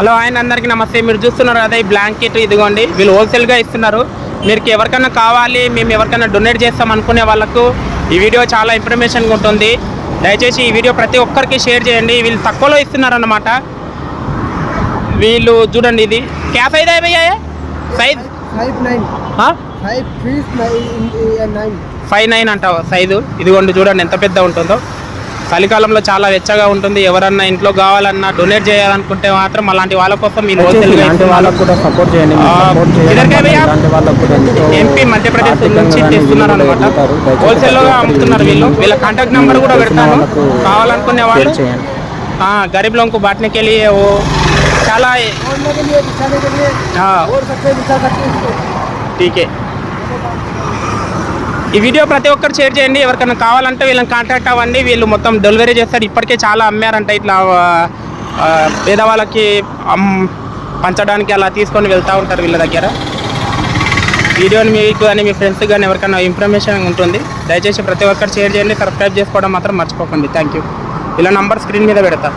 Hello ఆయన అందరికీ నమస్తే. మీరు చూస్తున్నారు అదే ఈ బ్లాంకెట్ ఇదిగోండి. వీళ్ళు హోల్సేల్గా ఇస్తున్నారు. మీకు ఎవరికైనా కావాలి మేము ఎవరికైనా డొనేట్ చేస్తాం అనుకునే వాళ్ళకు ఈ వీడియో చాలా ఇన్ఫర్మేషన్గా ఉంటుంది. దయచేసి ఈ వీడియో ప్రతి ఒక్కరికి షేర్ చేయండి. వీళ్ళు తక్కువలో ఇస్తున్నారన్నమాట. వీళ్ళు చూడండి ఇది. క్యా సైజ్ అయ్యా సైజ్? Five nine. అంటావు సైజు. ఇదిగోండి చూడండి ఎంత పెద్ద ఉంటుందో. చలికాలంలో చాలా వెచ్చగా ఉంటుంది. ఎవరన్నా ఇంట్లో కావాలన్నా డొనేట్ చేయాలనుకుంటే మాత్రం అలాంటి వాళ్ళ కోసం మీరు ఎంపీ మధ్యప్రదేశ్ నుంచి తెస్తున్నారు అనమాట హోల్సేల్లో అమ్ముతున్నారు వీళ్ళు. వీళ్ళ కాంటాక్ట్ నెంబర్ కూడా పెడతాను. కావాలనుకునే వాళ్ళు. గరీబ్ లోంకు బాట్నికెళ్ళి చాలా టీకే. ఈ వీడియో ప్రతి ఒక్కరు షేర్ చేయండి. ఎవరికైనా కావాలంటే వీళ్ళని కాంటాక్ట్ అవ్వండి. వీళ్ళు మొత్తం డెలివరీ చేస్తారు. ఇప్పటికే చాలా అమ్మారంట ఇట్లా పేదవాళ్ళకి పంచడానికి అలా తీసుకొని వెళ్తూ ఉంటారు వీళ్ళ దగ్గర. వీడియోని మీకు కానీ మీ ఫ్రెండ్స్ కానీ ఎవరికైనా ఇన్ఫర్మేషన్ ఉంటుంది. దయచేసి ప్రతి ఒక్కరు షేర్ చేయండి. సబ్స్క్రైబ్ చేసుకోవడం మాత్రం మర్చిపోకండి. థ్యాంక్ యూ ఇలా నంబర్ స్క్రీన్ మీద పెడతా.